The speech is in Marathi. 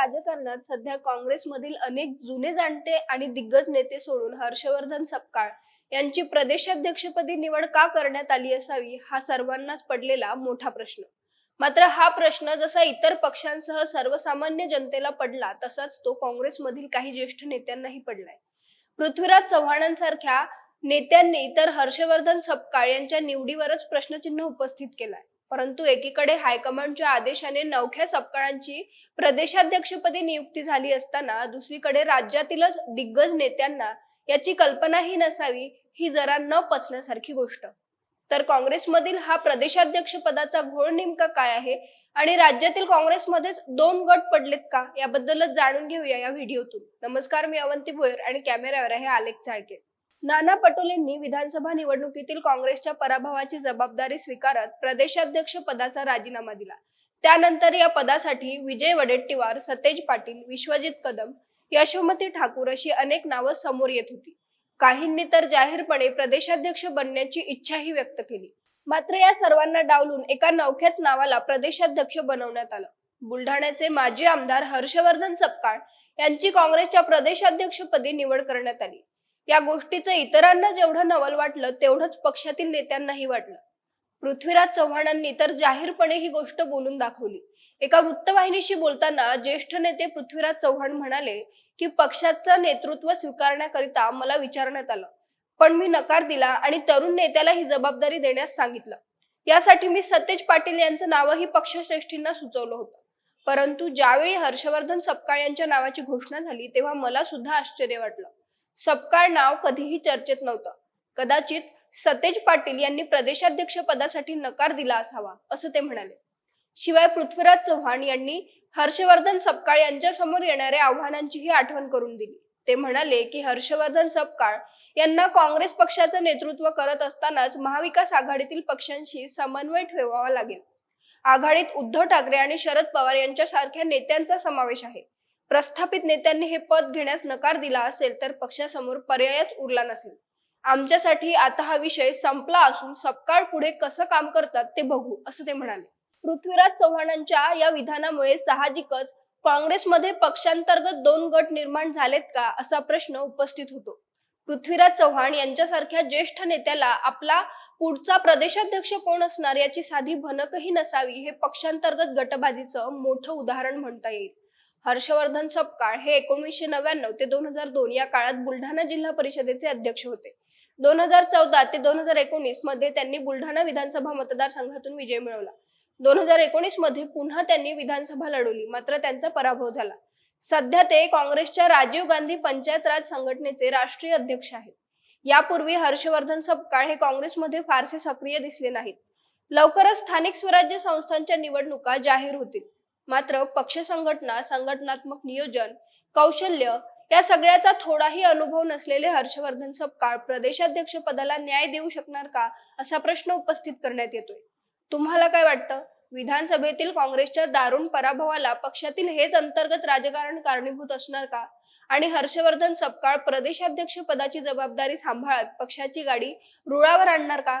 राजकारणात सध्या काँग्रेसमधील अनेक जुने जाणते आणि दिग्गज नेते सोडून हर्षवर्धन सपकाळ यांची प्रदेशाध्यक्षपदी निवड का करण्यात आली असावी हा सर्वांनाच पडलेला मोठा प्रश्न. मात्र हा प्रश्न जसा इतर पक्षांसह सर्वसामान्य जनतेला पडला तसाच तो काँग्रेसमधील काही ज्येष्ठ नेत्यांनाही पडलाय. पृथ्वीराज चव्हाणांसारख्या नेत्यांनी तर हर्षवर्धन सपकाळ यांच्या निवडीवरच प्रश्नचिन्ह उपस्थित केलाय. परंतु एकीकडे हायकमांडच्या आदेशाने नवख्या सपकाळांची प्रदेशाध्यक्षपदी नियुक्ती झाली असताना दुसरीकडे राज्यातीलच दिग्गज नेत्यांना याची कल्पनाही नसावी ही जरा न पचण्यासारखी गोष्ट. तर काँग्रेसमधील हा प्रदेशाध्यक्ष पदाचा घोळ नेमका काय आहे आणि राज्यातील काँग्रेसमध्येच दोन गट पडलेत का याबद्दलच जाणून घेऊया या व्हिडिओतून. नमस्कार मी अवंती भोयर आणि कॅमेऱ्यावर आहे आलेख चाळके नाना पटोलेंनी विधानसभा निवडणुकीतील काँग्रेसच्या पराभवाची जबाबदारी स्वीकारत प्रदेशाध्यक्ष पदाचा राजीनामा दिला. त्यानंतर या पदासाठी विजय वडेट्टीवार सतेज पाटील विश्वजित कदम यशोमती ठाकूर अशी अनेक नावं समोर येत होती. काहींनी तर जाहीरपणे प्रदेशाध्यक्ष बनण्याची इच्छाही व्यक्त केली. मात्र या सर्वांना डावलून एका नवख्याच नावाला प्रदेशाध्यक्ष बनवण्यात आलं. बुलढाण्याचे माजी आमदार हर्षवर्धन सपकाळ यांची काँग्रेसच्या प्रदेशाध्यक्षपदी निवड करण्यात आली. या गोष्टीचं इतरांना जेवढं नवल वाटलं तेवढंच पक्षातील नेत्यांनाही वाटलं. पृथ्वीराज चव्हाणांनी तर जाहीरपणे ही गोष्ट बोलून दाखवली. एका वृत्तवाहिनीशी बोलताना ज्येष्ठ नेते पृथ्वीराज चव्हाण म्हणाले की पक्षाचं नेतृत्व स्वीकारण्याकरिता मला विचारण्यात आलं. पण मी नकार दिला आणि तरुण नेत्याला ही जबाबदारी देण्यास सांगितलं. यासाठी मी सतेज पाटील यांचं नावही पक्षश्रेष्ठींना सुचवलं होतं. परंतु ज्यावेळी हर्षवर्धन सपकाळ यांच्या नावाची घोषणा झाली तेव्हा मला सुद्धा आश्चर्य वाटलं. सपकाळ नाव कधीही चर्चेत नव्हतं. कदाचित सतेज पाटील यांनी प्रदेशाध्यक्ष पदासाठी नकार दिला असावा असं ते म्हणाले. शिवाय पृथ्वीराज चव्हाण यांनी हर्षवर्धन सपकाळ यांच्या समोर येणाऱ्या आव्हानांचीही आठवण करून दिली. ते म्हणाले की हर्षवर्धन सपकाळ यांना काँग्रेस पक्षाचं नेतृत्व करत असतानाच महाविकास आघाडीतील पक्षांशी समन्वय ठेवावा लागेल. आघाडीत उद्धव ठाकरे आणि शरद पवार यांच्यासारख्या नेत्यांचा समावेश आहे. प्रस्थापित नेत्यांनी हे पद घेण्यास नकार दिला असेल तर पक्षासमोर पर्यायच उरला नसेल. आमच्यासाठी आता हा विषय संपला असून सपकाळ पुढे कसं काम करतात ते बघू असं ते म्हणाले. पृथ्वीराज चव्हाणांच्या या विधानामुळे साहजिकच काँग्रेसमध्ये पक्षांतर्गत दोन गट निर्माण झालेत का असा प्रश्न उपस्थित होतो. पृथ्वीराज चव्हाण यांच्यासारख्या ज्येष्ठ नेत्याला आपला पुढचा प्रदेशाध्यक्ष कोण असणार याची साधी भनकही नसावी हे पक्षांतर्गत गटबाजीचं मोठं उदाहरण म्हणता येईल. हर्षवर्धन सपकाळ हे एकोणीसशे नव्याण्णव ते दोन हजार दोन या काळात बुलढाणा जिल्हा परिषदेचे अध्यक्ष होते. दोन हजार चौदा ते दोन हजार एकोणीसमध्ये त्यांनी बुलढाणा विधानसभा मतदारसंघातून विजय मिळवला. दोन हजार एकोणीसमध्ये पुन्हा त्यांनी विधानसभा लढवली मात्र त्यांचा पराभव झाला. सध्या ते काँग्रेसच्या राजीव गांधी पंचायत राज संघटनेचे राष्ट्रीय अध्यक्ष आहेत. यापूर्वी हर्षवर्धन सपकाळ हे काँग्रेसमध्ये फारसे सक्रिय दिसले नाहीत. लवकरच स्थानिक स्वराज्य संस्थांच्या निवडणुका जाहीर होतील. मात्र पक्ष संघटना संघटनात्मक नियोजन कौशल्य या सगळ्याचा थोडाही अनुभव नसलेले हर्षवर्धन सपकाळ प्रदेशाध्यक्ष पदाला न्याय देऊ शकणार का असा प्रश्न उपस्थित करण्यात येतोय. तुम्हाला काय वाटतं? विधानसभेतील काँग्रेसच्या दारुण पराभवाला पक्षातील हेच अंतर्गत राजकारण कारणीभूत असणार का? आणि हर्षवर्धन सपकाळ प्रदेशाध्यक्ष पदाची जबाबदारी सांभाळत पक्षाची गाडी रुळावर आणणार का?